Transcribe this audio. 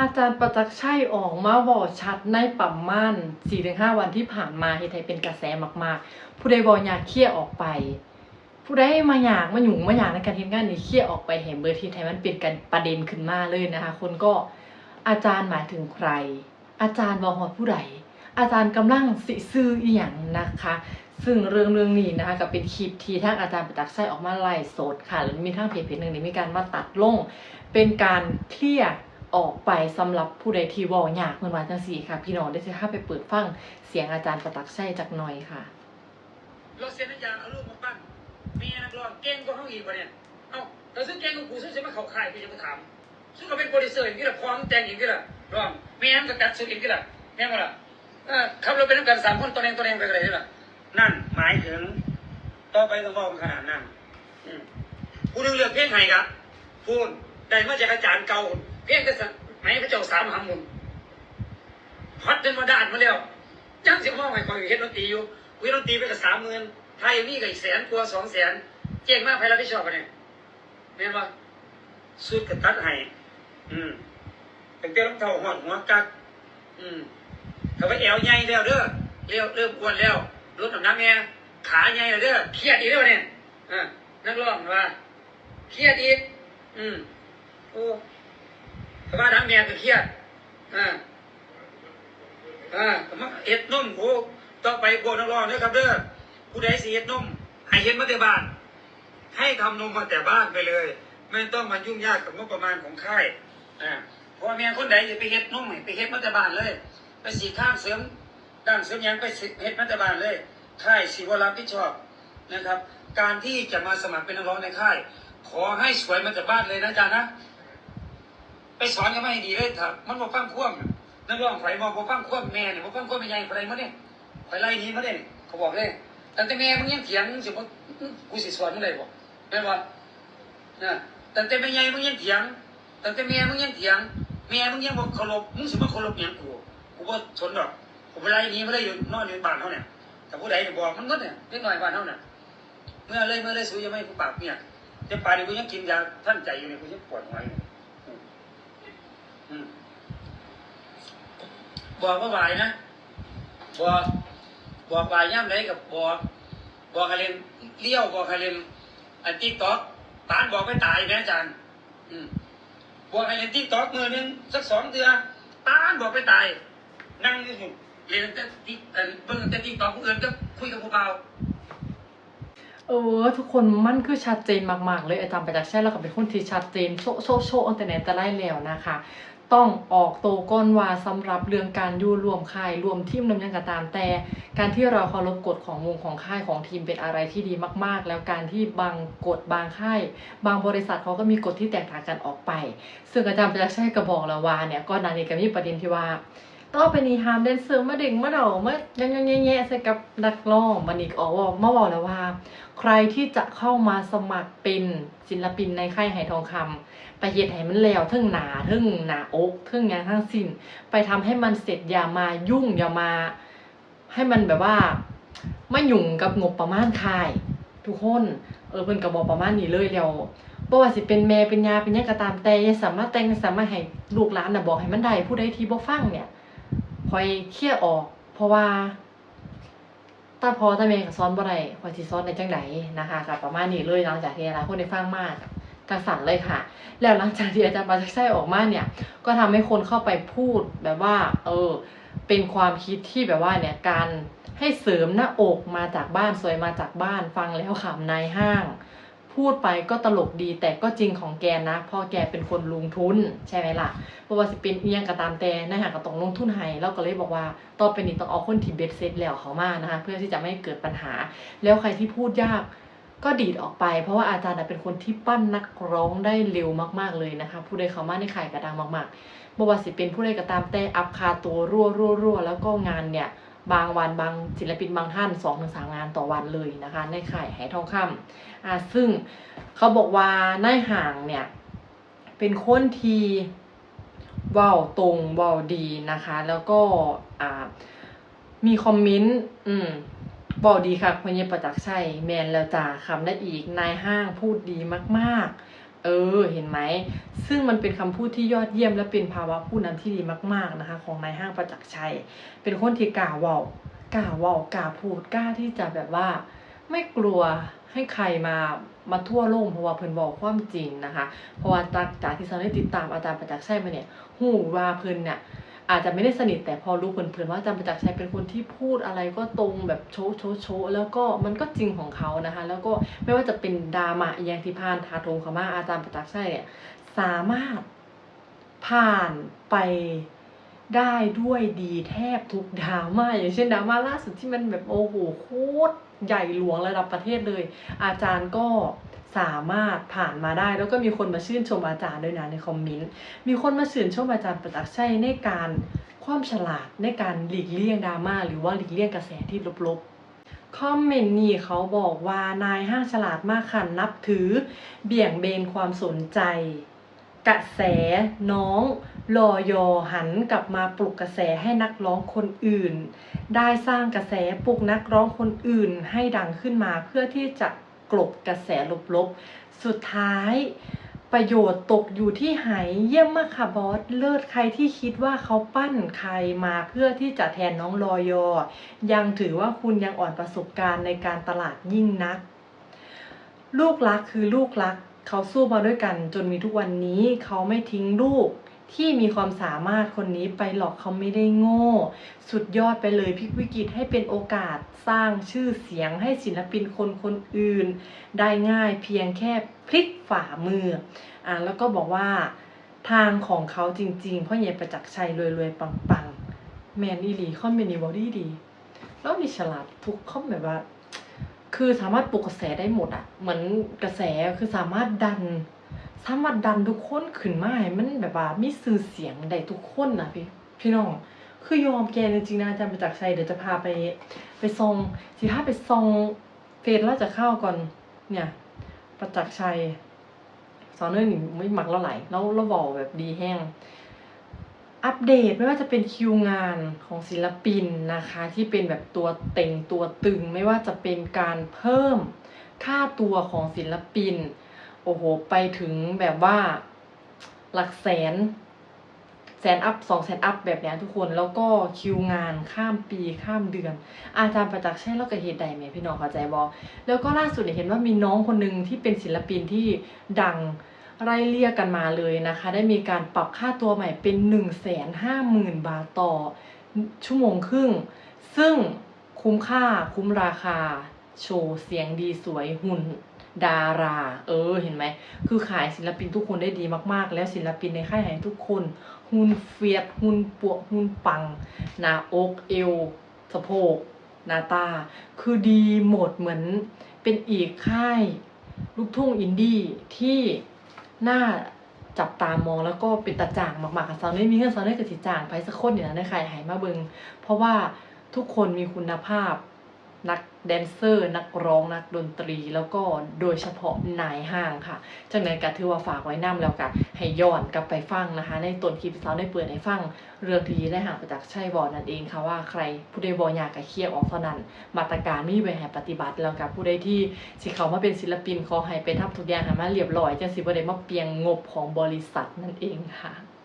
อาจารย์ประจักษ์ชัยออกมาบอกชัดในประมาณ4-5 วันที่ผ่านมาเฮ็ดให้เป็นกระแสมากๆ ผู้ใดบ่อยากเคลียร์ออกไป ผู้ใดมาอยากมาหยุ่งมาอยากในการเฮ็ดงานนี้เคลียร์ออกไปให้เบิดที่ให้มันเป็นกันประเด็นขึ้นมาเลยนะคะ คนก็อาจารย์หมายถึงใคร อาจารย์บ่ฮอดผู้ใดอาจารย์กำลังสิซื้ออีหยังนะคะ ซึ่งเรื่องเรื่องนี้นะคะก็เป็นคลิปที่ทางอาจารย์ประจักษ์ชัยออกมาไลฟ์สดค่ะแล้วมีทางเพจเพจหนึ่งนี่มีการมาตัดลงเป็นการเคลียร์ ออกไปสำหรับผู้ใดที่ว้ายากเหมือนว่าจังซี่ค่ะ พี่น้องได้สิถ้าไปเปิดฟังเสียงอาจารย์ประตักษ์ชัยจักหน่อยค่ะเราเซ็นสัญญาเอาลูกมาปั้นเมียนักร้องเก่งกว่าเขาอีกวะเนี่ยเอ้าแต่ซึ่งเก่งกว่ากูซึ่งจะมาเขาค่ายกูจะมาถามซึ่งก็เป็นโปรดิวเซอร์อย่างนี้แหละพร้อมแต่งอย่างนี้แหละร้องเมียมันก็ตัดสุดอย่างนี้แหละแม่งมาละเออขับรถไปน้ำกันสามคนตัวเองตัวเองไปอะไรนี่แหละนั่นหมายถึงต่อไปต้องบอกขนาดนั้นอืมผู้หนึงเลือกเพลงไห้กะพูดได้มาจากอาจารย์เก่า เพลงก็สั่งไหมพระเจ้าสามหามุนฮอตจนมาด่านมาแล้วจังสิมองให้คอยเฮ็ดดนตรีอยู่กูเฮ็ดนตรีไปกับสามหมื่นไทยมีกับอีกแสนกว่าสองแสนเจ๊งมากใครรับผิดชอบกันเนี่ยแม่นบ่สุดกับตัดให้อืมตั้งแต่รองเท้าหอดหัวกักอืมเขาไปแอวใหญ่แล้วเด้อเริ่มเริ่มอ้วนแล้วลดน้ำหนักแน่ขาใหญ่แล้วเด้อเครียดอีกแล้วเนี่ยอ่านักร้องว่าเครียดอีกอืมโอ้ ว่าทั้งแม่ก็เครียดอ่าอ่ามาเอ็ดนุ่มโอ้ต่อไปโกนักร้องนะครับเด้อผู้ใดสิเอ็ดนุ่มให้เฮ็ดมาแต่บ้าน ให้ทำนมมาแต่บ้านไปเลย ไม่ต้องมายุ่งยากกับงบประมาณของค่ายอ่าเพราะว่าแม่คนใดจะไปเฮ็ดนุ่มไปเฮ็ดมาแต่บ้านเลย ไปสีข้างเสริมด้านเสริมยังไปสิเฮ็ดมาแต่บ้านเลยค่ายสิวรับผิดชอบนะครับ การที่จะมาสมัครเป็นนักร้องในค่าย ขอให้สวยมาจากบ้านเลยนะจารย์นะ ไปสอนกันมาให้ดีเลยครับมันบอกฟังควมนักร้องไฟบอกบอกฟังควมแม่เนี่ยบอกฟังควมเป็นไงอะไรมาเนี่ยไฟไล่หนี้มาเนี่ยเขาบอกเลยแตั้งแต่แม่มึงยังเถียงสิบ่กูสิสอนมึงเลยบอกแม่นบ่นะแตั้งแต่แม่ใหญ่มึงยังเถียงแตั้งแต่แม่มึงยังเถียงแม่มึงยังบอกเคารพมึงสิมาเคารพหยังกูกูบ่สนดอกกูไปไล่หนี้มาเลยอยู่นอนอยู่บ้านเขาเนี่ยแต่ผู้ใดบอกมันงดเนี่ยเล็กน้อยบ้านเขาเนี่ยเมื่อเลยเมื่อเลยสู้ยังไม่กูปากเนี่ยเดี๋ยวป่านี้กูยังกินยาท่านใจอยู่เนี่ยกูยังปวดหัวอยู่ บอกว่าไหวนะบอกบอกไหวย่ำไรกับบอกบอกครเล่นเลี้ยวบอกครเล่นอันติ๊กต็อกตานบอกไม่ตายนะอาจารย์บอกครเล่นติ๊กต็อกมือหนึงสักสองเดือนตานบอกไม่ตาย นั่งอยู่เรียนแต่ติ๊กเออเบิ่งแต่ติ๊กต็อกผู้อื่นก็คุยกับผู้เบาเออทุกคนมันคือชัดเจนมากๆเลยอาจารย์ประจักษ์ชัยแล้วก็เป็นคนที่ชัดเจนโชโชโชอันแต่ไหนแต่ไรแล้วนะคะ ต้องออกโตก้อนว่าสำหรับเรื่องการยู่รวมค่ายรวมทีมนำยังกระตามแต่ การที่เราเคารพกฎของวงของค่ายของทีมเป็นอะไรที่ดีมาก ๆ แล้วการที่บางกฎบางค่าย บางบริษัทเขาก็มีกฎที่แตกต่างกันออกไป ซึ่งอาจารย์ประจักษ์ชัยก็บอกแล้วว่าเนี่ยก็นานี้ก็มีประเด็นที่ว่า ต่อไปนี้หามแดนเซอร์มาเด็กมาเดามายังยังแย่ๆใส่กับนักร้องมันอีกออกว่ามาบอกแล้วว่า ใครที่จะเข้ามาสมัครเป็นศิลปินในค่ายไหทองคำไปเฮ็ดให้มันแล้วทึ่งหนาทึ่งหนาอกทึ่งหยังทั้งสิ้น ไปทำให้มันเสร็จอย่ามายุ่งอย่ามา ให้มันแบบว่าไม่ยุ่งกับงบประมาณค่าย ทุกคนเออเพิ่นก็บอกประมาณนี้เลยแล้วบ่ว่าสิเป็นแม่เป็นยาเป็นยังก็ตามแต่ย่าสามารถแต่งสามารถให้ลูกหลานน่ะบอกให้มันได้ผู้ใดที่บ่ฟังเนี่ย คอยเคลียร์ออก เพราะว่าตาพอตาเมย์ก็ซ้อนบ่ได้คอยสิซ้อนในจังไดนนะคะกับประมาณนี้เลยหลังจากที่หลายคนได้ฟังมากจังสันเลยค่ะ แล้วหลังจากที่อาจารย์มาจากไส้ออกมาเนี่ย ก็ทำให้คนเข้าไปพูดแบบว่า เออ เป็นความคิดที่แบบว่าเนี่ยการให้เสริมหน้าอกมาจากบ้านสวยมาจากบ้านฟังแล้วขำนายห้าง พูดไปก็ตลกดี แต่ก็จริงของแกนะเพ่อแกเป็นคนลงทุนใช่ไหมล่ะเพราะว่าสิเป็นเอียงก็ตามแต่ในหางก็ต้องลงทุนให้เราก็เลยบอกว่าต่อไปนี้ต้องเอาคนที่เบ็ดเสร็จแล้วเขามานะคะ เพื่อที่จะไม่เกิดปัญหา แล้วใครที่พูดยากก็ดีดออกไป เพราะว่าอาจารย์เป็นคนที่ปั้นนักร้องได้เร็วมากๆเลยนะคะผู้ใดเขามาในข่ายกระดังมากๆบ่ว่าสิเป็นผู้ใดก็ตามแต่อัพคาตัวรั่วรัวรัวแล้วก็งานเนี่ย บางวันบางศิลปินบางท่าน2อถึงสงานต่อวันเลยนะคะ ในข่ายไหทองคำอ่าซึ่งเขาบอกว่าในห่างเนี่ย เป็นคนที่เว้าตรงเว้าดีนะคะ แล้วก็อ่ามีคอมเมนต์อืมเว้าดีค่ะพญประจักษ์ชัยแมนแล้วจ้าคำได้อีกนายห้างพูดดีมากๆ เออ เห็นไหม ซึ่งมันเป็นคำพูดที่ยอดเยี่ยมและเป็นภาวะผู้นำที่ดีมาก ๆนะคะ ของนายห้างประจักษ์ชัย เป็นคนที่กล้าว่ากล้าว่ากล้าพูดกล้าที่จะแบบว่า ไม่กลัวให้ใครมามาทั่วโลกเพราะว่าเพิ่นบอกความจริงนะคะ เพราะว่าจากจาที่เราได้ติดตามอาจารย์ประจักษ์ชัยมาเนี่ยหูว่าเพิ่นเนี่ย อาจจะไม่ได้สนิทแต่พอรู้เพิ่อนๆว่าอาจารย์ประจักษ์ชัยเป็นคนที่พูดอะไรก็ตรงแบบโชว์โชว์โชว์แล้วก็มันก็จริงของเขานะคะ แล้วก็ไม่ว่าจะเป็นดราม่าอหย่างที่ผ่านทาทงเขามาอาจารย์ประจักษ์ชัยเนี่ยสามารถผ่านไปได้ด้วยดีแทบทุกดราม่าอย่างเช่นดราม่าล่าสุดที่มันแบบโอ้โหโคตรใหญ่หลวงระดับประเทศเลย อาจารย์ก็ สามารถผ่านมาได้ แล้วก็มีคนมาชื่นชมอาจารย์ด้วยนะในคอมเมนต์มีคนมาชื่นชมอาจารย์ประจักษ์ชัยในการความฉลาดในการหลีกเลี่ยงดราม่าหรือว่าหลีกเลี่ยงกระแสที่ลบๆ คอมเมนต์นี้เขาบอกว่านายห้างฉลาดมากค่ะนับถือ เบี่ยงเบนความสนใจ กระแสน้องรอยอหันกลับมาปลุกกระแสให้นักร้องคนอื่น ได้สร้างกระแสปลุกนักร้องคนอื่นให้ดังขึ้นมาเพื่อที่จะ กลบกระแสลบๆ สุดท้ายประโยชน์ตกอยู่ที่ไหเยี่ยมมากค่ะบอส เลิศใครที่คิดว่าเขาปั้นใครมาเพื่อที่จะแทนน้องรอยอ ยังถือว่าคุณยังอ่อนประสบการณ์ในการตลาดยิ่งนัก ลูกรักคือลูกรัก เขาสู้มาด้วยกันจนมีทุกวันนี้ เขาไม่ทิ้งลูก ที่มีความสามารถคนนี้ไปหรอกเขาไม่ได้โง่ สุดยอดไปเลยพลิกวิกฤตให้เป็นโอกาสสร้างชื่อเสียงให้ศิลปินคนคนอื่น ได้ง่ายเพียงแค่พลิกฝ่ามืออ่าแล้วก็บอกว่าทางของเขาจริงๆเพราะเยประจักษ์ชัยรวยๆปังๆ แมนอีหลีคอมเมนีบอดี้ดี แล้วมีฉลาดทุกคอมแบบว่า คือสามารถปลุกกระแสได้หมดอะเหมือนกระแสคือสามารถดัน สามารถดันทุกคนขึ้นมาให้มันแบบว่ามีสื่อเสียงได้ทุกคนนะพี่พี่น้อง คือยอมแกจริงๆนะอาจารย์ประจักษ์ชัยเดี๋ยวจะพาไป ไปซองสิถ้าไปซองเฟซแล้วจะเข้าก่อน เนี่ย ประจักษ์ชัยสอนเรื่องนี้ไม่หมักแล้วไหลแล้วเราบอกแบบดีแห้งอัปเดตไม่ว่าจะเป็นคิวงานของศิลปินนะคะ ที่เป็นแบบตัวเต็งตัวตึง ไม่ว่าจะเป็นการเพิ่มค่าตัวของศิลปิน อ้โห ไปถึงแบบว่าหลักแสน แสนอัพสองแสนอัพแบบเนี้ยทุกคนแล้วก็คิวงานข้ามปีข้ามเดือน อาจารย์ประจักษ์ใช่แล้วก็เหตุใดไหมพี่น้องเข้าใจบอแล้วก็ล่าสุดเนี่ยเห็นว่ามีน้องคนหนึ่งที่เป็นศิลปินที่ดังไล่เลี่ยกันมาเลยนะคะ ได้มีการปรับค่าตัวใหม่เป็น1นึ่งแสนห้าหมื่นบาทต่อชั่วโมงครึ่ง ซึ่งคุ้มค่าคุ้มราคา โชว์เสียงดีสวยหุ่น ดารา เออเห็นไหม คือขายศิลปินทุกคนได้ดีมากๆ แล้วศิลปินในค่ายไหนทุกคน หุ่นเฟียดหุ่นปวกหุ่นปัง หน้าอกเอวสะโพกหน้าตา คือดีหมดเหมือนเป็นอีกค่าย ลูกทุ่งอินดี้ที่น่าจับตามองแล้วก็เป็นตาจ่างมากๆค่ะซาวนี้มีเงินซาวนี้กับสิจ่างไปสักคนเนี่ยนะในใครหายมาเบิง เพราะว่าทุกคนมีคุณภาพนัก แดนเซอร์ นักร้องนักดนตรี แล้วก็โดยเฉพาะนายห้างค่ะจังนั้นก็ถือว่าฝากไว้นํแล้วกันให้ย้อนกลับไปฟังนะคะ ในต้นคลิปสาวได้เปิดให้ฟัง เรื่องที่ได้ห่างไปจากชัยบอนั่นเองค่ะว่าใครผู้ใดบอยากกะเคลียร์ออกเท่านั้น มาตรการมีไว้ให้ปฏิบัติแล้วกับผู้ใดที่สิเขามาเป็นศิลปินขอให้ไปทำทุกอย่างให้มันเรียบร้อยจังสิบ่ได้มาเปียงงบของบริษัทนั่นเองค่ะ